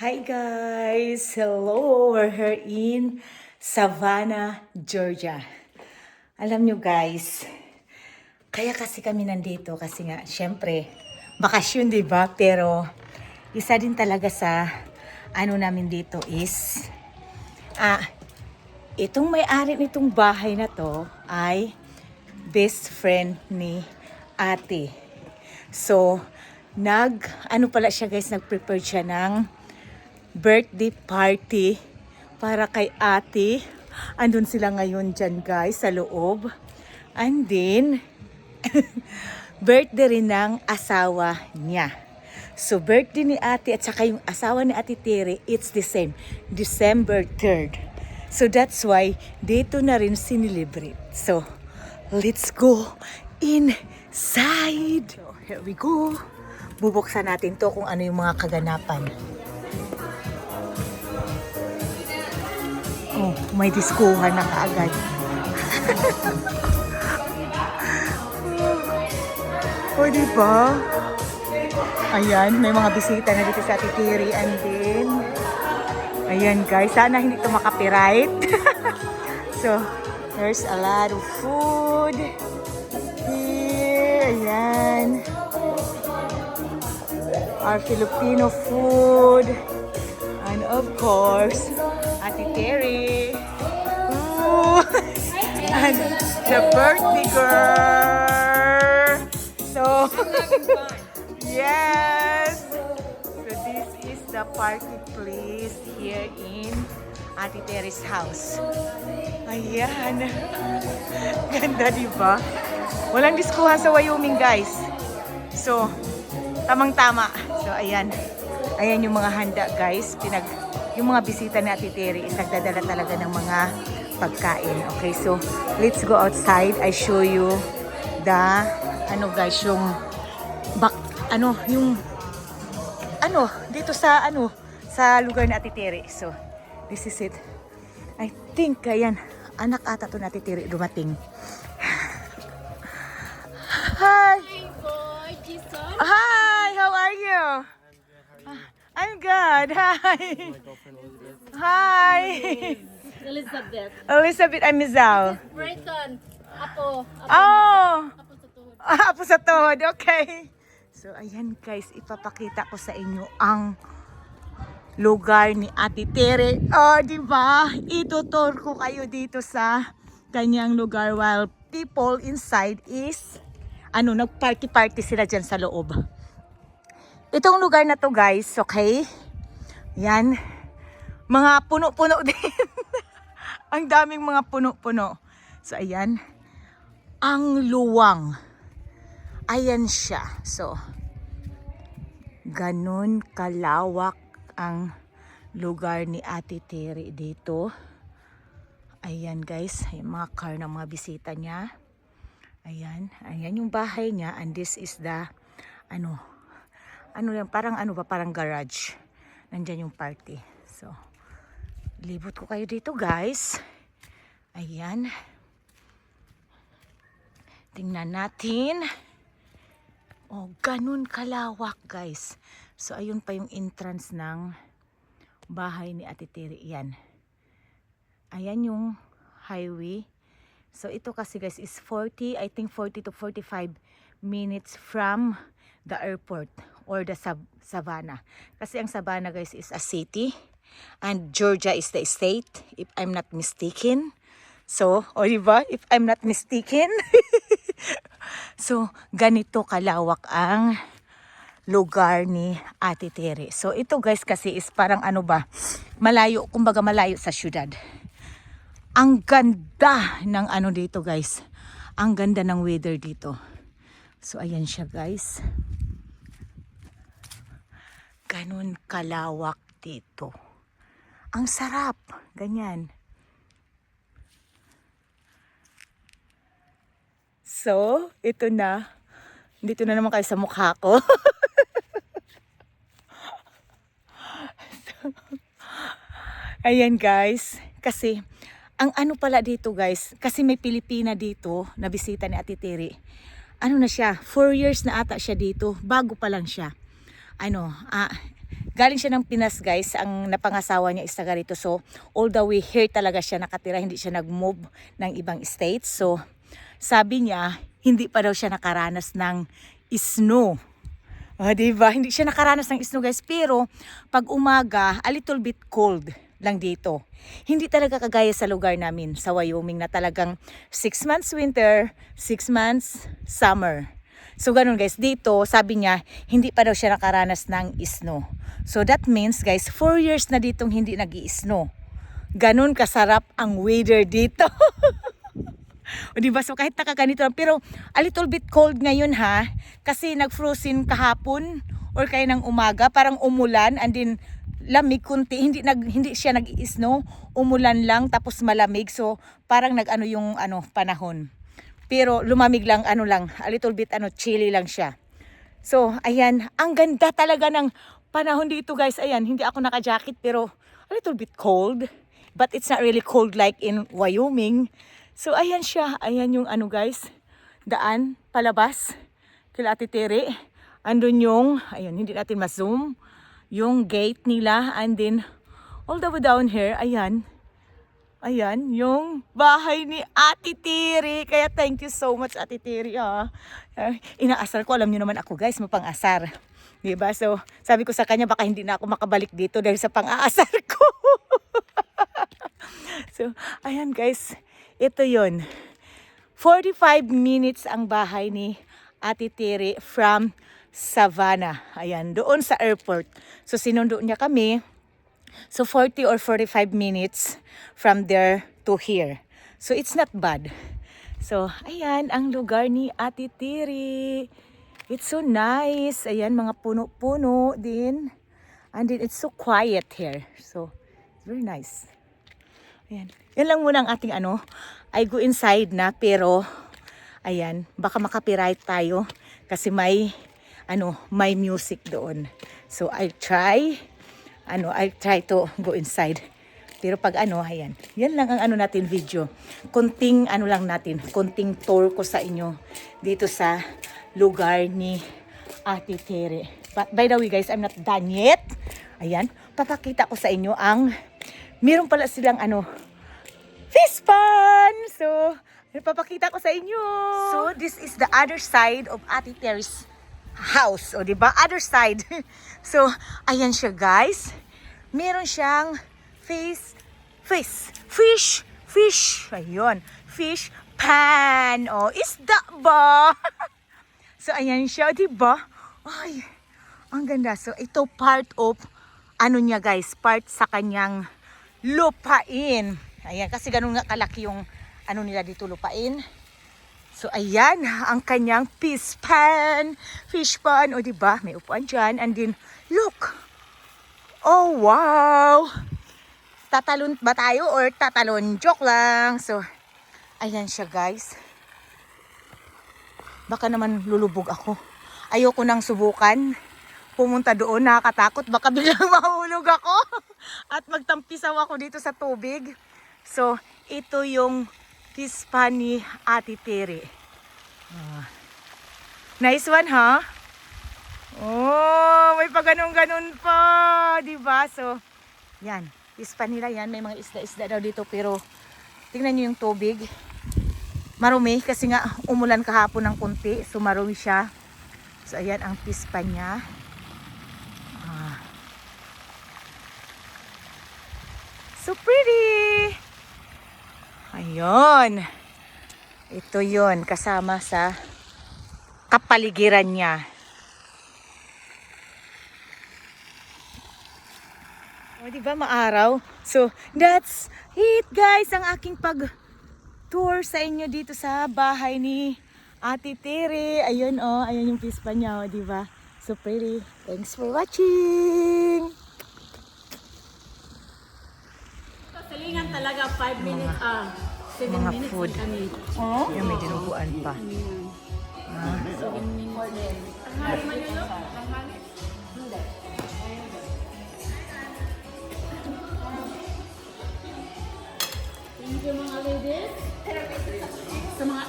Hi guys! Hello! We're here in Savannah, Georgia. Alam nyo guys, kaya kasi kami nandito kasi nga, syempre, bakasyon ba? Pero, isa din talaga sa ano namin dito is, ah, itong may-ari nitong bahay na to ay best friend ni ate. So, nag, ano pala siya guys, nag-prepare siya ng birthday party para kay ate. Andun sila ngayon dyan guys sa loob. And then, birthday rin ng asawa niya. So, birthday ni ate at saka yung asawa ni ate Tere, it's the same. December 3rd. So, that's why dito na rin sinilibrate. So, let's go inside. So, here we go. Bubuksan natin to kung ano yung mga kaganapan. Oh, may diskuhan na kaagad. o, di ba? Ayan, may mga bisita na dito sa Titiri. And then, ayan guys, sana hindi ito makapiright. so, there's a lot of food. Here, ayan. Our Filipino food. And of course, Ate Terry. And the birthday girl. So, yes. So this is the party place here in Ate Terry's house. Ayan. Ganda, di ba? Walang diskuhan sa Wyoming, guys. So, tamang-tama. So, ayan. Ayan yung mga handa, guys. Pinag, yung mga bisita ni Ate Terry is nagdadala talaga ng mga pagkain. Okay, so, let's go outside. I show you the, ano guys, yung, bak, ano, yung, ano, dito sa, ano, sa lugar ni Ate Terry. So, this is it. I think, ayan, anak ata to Terry dumating. Hi! boy, Jason. Hi, how are you? I'm good. Hi. Hi. Elizabeth. Elizabeth, I'm Mizal. Bryton. Apo. Apo. Oh, Apo sa tuhod. apo sa tuhod. Okay. So, ayan guys, ipapakita ko sa inyo ang lugar ni Ate Tere. Oh, di ba? Itutur ko kayo dito sa kanyang lugar while people inside is ano, nag-party-party sila dyan sa loob. Itong lugar na to guys, okay? Yan. Mga puno-puno din. Ang daming mga puno-puno. So, ayan. Ang luwang. Ayan siya. So, ganun kalawak ang lugar ni Ate Terry dito. Ayan guys, yung mga car ng mga bisita niya. Ayan, ayan yung bahay niya and this is the ano, ano yan, parang ano ba, parang garage. Nandyan yung party. So, libot ko kayo dito guys. Ayan. Tingnan natin. Oh, ganun kalawak guys. So, ayun pa yung entrance ng bahay ni Ate Terry. Yan. Ayan yung highway. So, ito kasi guys is 40, I think 40 to 45 minutes from the airport or the sab Savannah. Kasi ang Savannah guys is a city and Georgia is the state if I'm not mistaken. So, o diba? If I'm not mistaken. so, ganito kalawak ang lugar ni Ate Tere. So, ito guys kasi is parang ano ba, malayo, kumbaga malayo sa syudad. Ang ganda ng ano dito guys. Ang ganda ng weather dito. So, ayan siya guys. Ganun kalawak dito. Ang sarap. Ganyan. So, ito na. Dito na naman kayo sa mukha ko. So, ayan guys. Kasi, ang ano pala dito guys, kasi may Pilipina dito na bisita ni Ate Terry. Ano na siya, 4 years na ata siya dito. Bago pa lang siya. Ano, ah, galing siya ng Pinas guys, ang napangasawa niya is taga. So, all the way here talaga siya nakatira, hindi siya nag-move ng ibang states. So, sabi niya, hindi pa daw siya nakaranas ng snow. Ah, di ba? Hindi siya nakaranas ng snow guys. Pero pag umaga, a little bit cold lang dito. Hindi talaga kagaya sa lugar namin sa Wyoming na talagang 6 months winter, 6 months summer. So ganun guys, dito sabi niya, hindi pa daw siya nakaranas ng snow. So that means guys, 4 years na ditong hindi nag snow Ganun kasarap ang weather dito. O di ba? So kahit nakaganito lang. Pero a little bit cold ngayon ha. Kasi nag-frozen kahapon or kaya ng umaga. Parang umulan and then lamig kunti. Hindi, nag, hindi siya nag-snow. Umulan lang tapos malamig. So parang nag-ano yung ano, panahon. Pero lumamig lang, ano lang, a little bit ano, chilly lang siya. So, ayan, ang ganda talaga ng panahon dito guys. Ayan, hindi ako naka-jacket pero a little bit cold. But it's not really cold like in Wyoming. So, ayan siya. Ayan yung ano guys, daan, palabas, kila Ate. Andun yung, ayun, hindi natin ma-zoom, yung gate nila. And then, all the way down here, ayan, Ayan, yung bahay ni Ate Tiri. Kaya thank you so much, Ate Tiri. Ah. Inaasar ko, alam niyo naman ako guys, mapang-asar. Diba? So, sabi ko sa kanya, baka hindi na ako makabalik dito dahil sa pang-aasar ko. so, ayan guys, ito yon 45 minutes ang bahay ni Ate Tiri from Savannah. Ayan, doon sa airport. So, sinundo niya kami. So 40 or 45 minutes from there to here. So it's not bad. So ayan ang lugar ni Ate Tiri. It's so nice. Ayan mga puno-puno din. And it's so quiet here. So it's very nice. Ayan. Yan lang muna ang ating ano. I go inside na pero ayan, baka makapiright tayo kasi may ano, may music doon. So I try ano, I'll try to go inside. Pero pag ano, ayan, yan lang ang ano natin video. Konting ano lang natin, konting tour ko sa inyo dito sa lugar ni Ate Tere. But by the way guys, I'm not done yet. Ayan, papakita ko sa inyo ang, meron pala silang ano, fish pan! So, papakita ko sa inyo. So, this is the other side of Ate Tere's house. O, di ba? Other side. so, ayan siya, guys. Meron siyang fish, fish, fish, fish. Ayun. Fish pan. O, isda ba? so, ayan siya, di ba? Ay, ang ganda. So, ito part of, ano niya, guys, part sa kanyang lupain. Ayan, kasi ganun nga kalaki yung, ano nila dito, lupain. So ayan, ang kanyang fish pan, fish pan, o di ba? May upuan dyan. And then, look! Oh, wow! Tatalon ba tayo or tatalon? Joke lang. So, ayan siya guys. Baka naman lulubog ako. Ayoko nang subukan. Pumunta doon, nakakatakot. Baka biglang mahulog ako. At magtampisaw ako dito sa tubig. So, ito yung fish pan ni Ate Tere. Ah. Nice one, ha? Oh, may pa ganun-ganun pa. Diba? So, yan. Fish pan nila yan. May mga isda-isda daw dito. Pero, tingnan nyo yung tubig. Marumi kasi nga umulan kahapon ng kunti. So, marumi siya. So, ayan ang fish pan niya. Ah. So pretty! Ayun. Ito yon kasama sa kapaligiran niya. O, di ba maaraw? So, that's it guys, ang aking pag tour sa inyo dito sa bahay ni Ate Tere. Ayun oh, ayun yung pispa niya, oh, di ba? So pretty. Thanks for watching! Maingat talaga, 5 minutes, ah, 7 mga minutes food. kami. Oh? Yung may dinuguan pa. Ah. Tanghali man yun, no? Tanghali? Hindi. Thank you mga ladies. Sa mga